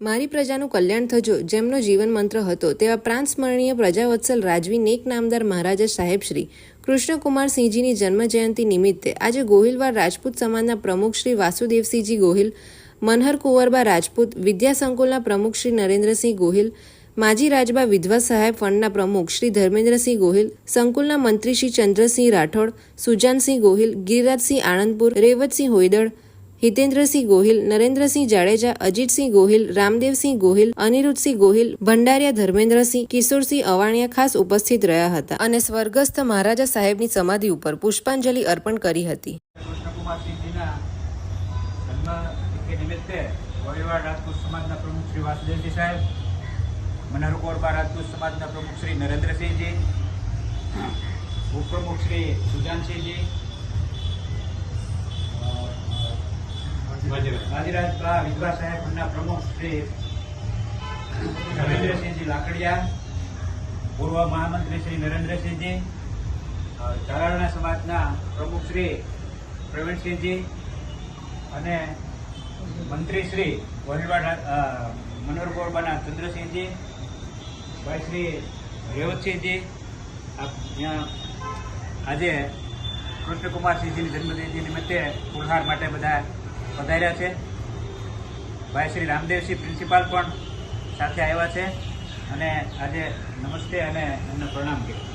મારી પ્રજાનું કલ્યાણ થજો, જેમનો જીવન મંત્ર હતો, તેવા પ્રાંત સ્મરણીય પ્રજાવત્સલ રાજવી નેક નામદાર મહારાજા સાહેબશ્રી કૃષ્ણકુમાર સિંહજીની જન્મ જયંતિ નિમિત્તે આજે ગોહિલવાર રાજપૂત સમાજના પ્રમુખ શ્રી વાસુદેવસિંહજી ગોહિલ, મનહર કુંવરબા રાજપૂત, વિદ્યા સંકુલના પ્રમુખ શ્રી નરેન્દ્રસિંહ ગોહિલ, માજી રાજબા વિધવા સહાય ફંડના પ્રમુખ શ્રી ધર્મેન્દ્રસિંહ ગોહિલ, સંકુલના મંત્રી શ્રી ચંદ્રસિંહ રાઠોડ, સુજાનસિંહ ગોહિલ, ગિરિરાજસિંહ આણંદપુર, રેવતસિંહ હોઈદળ હિતેન્દ્રસિંહ ગોહિલ નરેન્દ્રસિંહ જાડેજા અજીતસિંહ ગોહિલ રામદેવસિંહ ગોહિલ અનિરુદ્ધસિંહ ગોહિલ ભંડારિયા ધર્મેન્દ્રસિંહ કિશોરસિંહ અવાણિયા ખાસ ઉપસ્થિત રહ્યા હતા અને સ્વર્ગસ્થ મહારાજા સાહેબની સમાધિ ઉપર પુષ્પાંજલિ અર્પણ કરી હતી ઉપપ્રમુખ શ્રી સુજાનસિંહજી વાજીરાજબા વિધવા સાહેબ ફંડના પ્રમુખ શ્રી નરેન્દ્રસિંહજી લાકડિયા, પૂર્વ મહામંત્રી શ્રી નરેન્દ્રસિંહજી ધારાણા સમાજના પ્રમુખ શ્રી પ્રવીણસિંહજી અને મંત્રી શ્રી વહીવટ મનોહર ગોરબાના ચંદ્રસિંહજી, ભાઈ શ્રી રેવતસિંહજી આજે કૃષ્ણકુમારસિંહજીની જન્મજયંતિ નિમિત્તે ફૂલહાર માટે બધા પધાર્યા છે. ભાઈ શ્રી રામદેવસિંહ પ્રિન્સિપાલ પણ સાથે આવ્યા છે અને આજે નમસ્તે અને એમને પ્રણામ કર્યું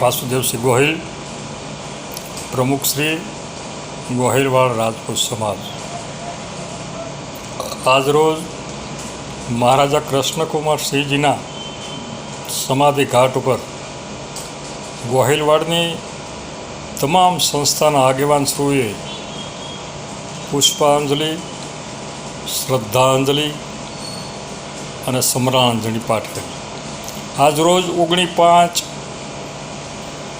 વાસુદેવસિંહ ગોહિલ, પ્રમુખ શ્રી ગોહિલવાડ રાજપૂત સમાજ. આજરોજ મહારાજા કૃષ્ણકુમાર સિંહજીના સમાધિ ઘાટ ઉપર ગોહિલવાડની તમામ સંસ્થાના આગેવાન શ્રીએ પુષ્પાંજલિ, શ્રદ્ધાંજલિ અને સમરાંજલિ પાઠવી આજરોજ ઓગણી પાંચ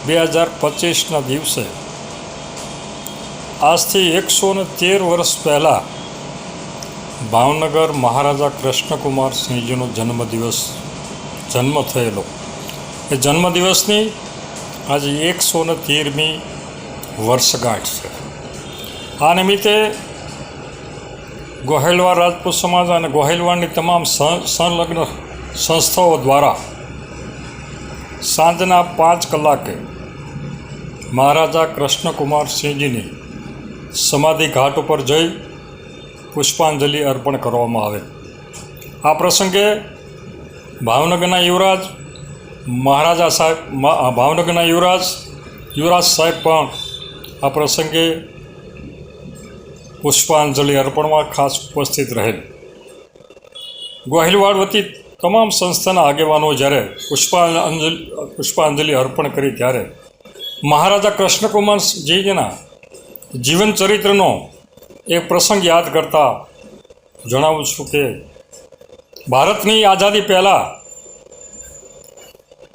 બે હજાર પચીસના દિવસે આજથી એકસો ને તેર વર્ષ પહેલાં ભાવનગર મહારાજા કૃષ્ણકુમાર સિંહજીનો જન્મદિવસ જન્મ થયેલો. એ જન્મદિવસની આજે એકસો ને તેરમી વર્ષગાંઠ છે. આ નિમિત્તે ગોહેલવાર રાજપૂત સમાજ અને ગોહેલવારની તમામ સંલગ્ન સંસ્થાઓ દ્વારા સાંજના પાંચ કલાકે મહારાજા કૃષ્ણકુમારસિંહજીની સમાધિ ઘાટ ઉપર જઈ પુષ્પાંજલિ અર્પણ કરવામાં આવે. આ પ્રસંગે ભાવનગરના યુવરાજ, મહારાજા સાહેબ ભાવનગરના યુવરાજ યુવરાજ સાહેબ પણ આ પ્રસંગે પુષ્પાંજલિ અર્પણમાં ખાસ ઉપસ્થિત રહેલ. ગોહિલવાડ વતી તમામ સંસ્થાના આગેવાનો જ્યારે પુષ્પાંજલિ પુષ્પાંજલિ અર્પણ કરી ત્યારે મહારાજા કૃષ્ણકુમારજીના જીવન ચરિત્રનો એ પ્રસંગ યાદ કરતા જણાવું છું કે ભારતની આઝાદી પહેલાં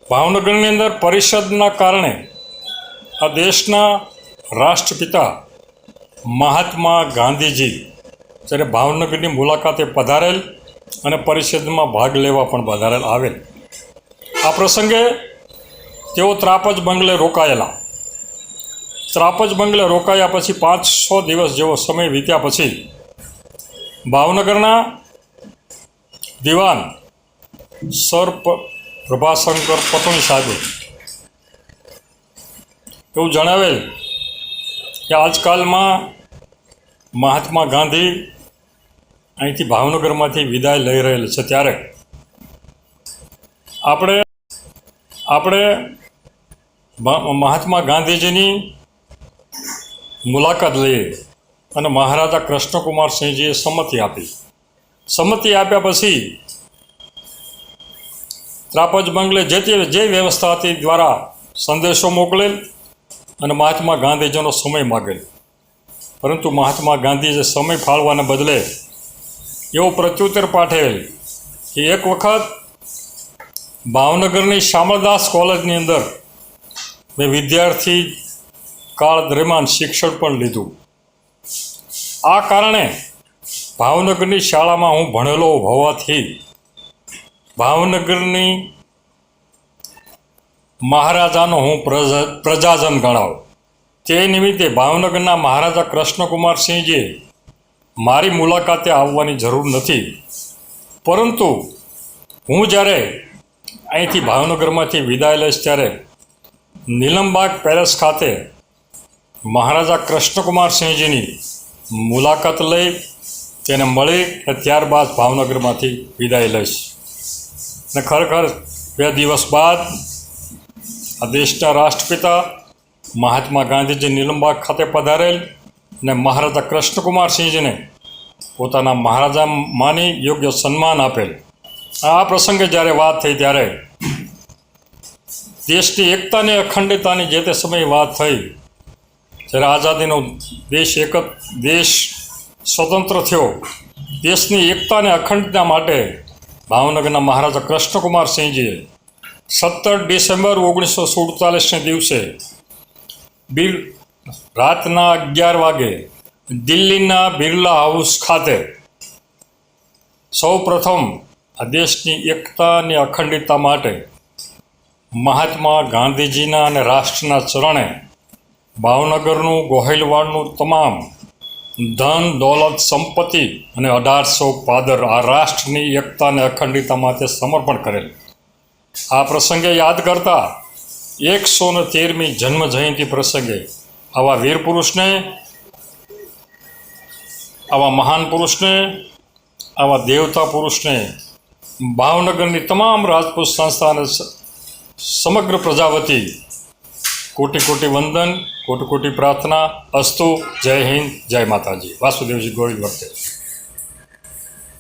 ભાવનગરની અંદર પરિષદના કારણે આ દેશના રાષ્ટ્રપિતા મહાત્મા ગાંધીજી જ્યારે ભાવનગરની મુલાકાતે પધારેલ અને પરિષદમાં ભાગ લેવા પણ પધારેલ આવેલ. આ પ્રસંગે તેઓ ત્રાપજ બંગલે રોકાયેલા. ત્રાપજ બંગલે રોકાયા પછી પાંચ છ દિવસ જેવો સમય વીત્યા પછી ભાવનગરના દિવાન સર પ્રભાશંકર પટણી સાહેબે એવું જણાવેલ કે આજકાલમાં મહાત્મા ગાંધી અહીંથી ભાવનગરમાંથી વિદાય લઈ રહેલ છે ત્યારે. આપણે આપણે મહાત્મા ગાંધીજીની મુલાકાત લઈએ અને મહારાજા કૃષ્ણકુમાર સિંહજીએ સંમતિ આપી. સંમતિ આપ્યા પછી ત્રાપજ બંગલે જે તે, જે વ્યવસ્થા હતી દ્વારા સંદેશો મોકલેલ. અને મહાત્મા ગાંધીજીનો સમય માગેલો. પરંતુ મહાત્મા ગાંધીજી સમય ફાળવાને બદલે એવો પ્રત્યુત્તર પાઠવેલ કે એક વખત ભાવનગરની શામળદાસ કોલેજની અંદર મેં વિદ્યાર્થી કાળ દરમિયાન શિક્ષણ પણ લીધું. આ કારણે ભાવનગરની શાળામાં હું ભણેલો હોવાથી ભાવનગરની મહારાજાનો હું પ્રજા, પ્રજાજન ગણાવ. તે નિમિત્તે ભાવનગરના મહારાજા કૃષ્ણકુમારસિંહજીએ મારી મુલાકાતે આવવાની જરૂર નથી. પરંતુ હું જ્યારે અહીંથી ભાવનગરમાંથી વિદાય લઈશ ત્યારે નીલમબાગ પેલેસ ખાતે મહારાજા કૃષ્ણકુમારસિંહજીની મુલાકાત લઈ તેને મળી અને ત્યારબાદ ભાવનગરમાંથી વિદાય લઈશ. અને ખરેખર બે દિવસ બાદ આ દેશના રાષ્ટ્રપિતા મહાત્મા ગાંધીજી નીલમબાગ ખાતે પધારેલ અને મહારાજા કૃષ્ણકુમારસિંહજીને પોતાના મહારાજા માની યોગ્ય સન્માન આપેલ. આ પ્રસંગે જ્યારે વાત થઈ ત્યારે દેશની એકતાની અખંડિતતાની જે તે સમયે વાત થઈ, જ્યારે આઝાદીનો દેશ એક દેશ સ્વતંત્ર થયો, દેશની એકતા અને અખંડતા માટે ભાવનગરના મહારાજા કૃષ્ણકુમારસિંહજીએ સત્તર ડિસેમ્બર ઓગણીસો સુડતાલીસને દિવસે બિર રાતના અગિયાર વાગે દિલ્હીના બિરલા હાઉસ ખાતે સૌ પ્રથમ આ દેશની એકતા અને અખંડિતતા માટે મહાત્મા ગાંધીજીના અને રાષ્ટ્રના ચરણે ભાવનગરનું ગોહિલવાડનું તમામ ધન, દોલત, સંપત્તિ અને અઢારસો પાદર આ રાષ્ટ્રની એકતા અને અખંડિતતા માટે સમર્પણ કરેલ. આ પ્રસંગે યાદ કરતા એકસો ને તેરમી જન્મ જયંતિ પ્રસંગે આવા વીર પુરુષને, આવા મહાન પુરુષને, આવા દેવતા પુરુષને, ભાવનગરની તમામ રાજપૂત સંસ્થા અને સ- સમગ્ર પ્રજાવતી કોટી કોટી વંદન, કોટી કોટી પ્રાર્થના, અસ્તુ, જય હિન્દ, જય માતાજી. વાસુદેવજી ગોવિંદ વર્તે.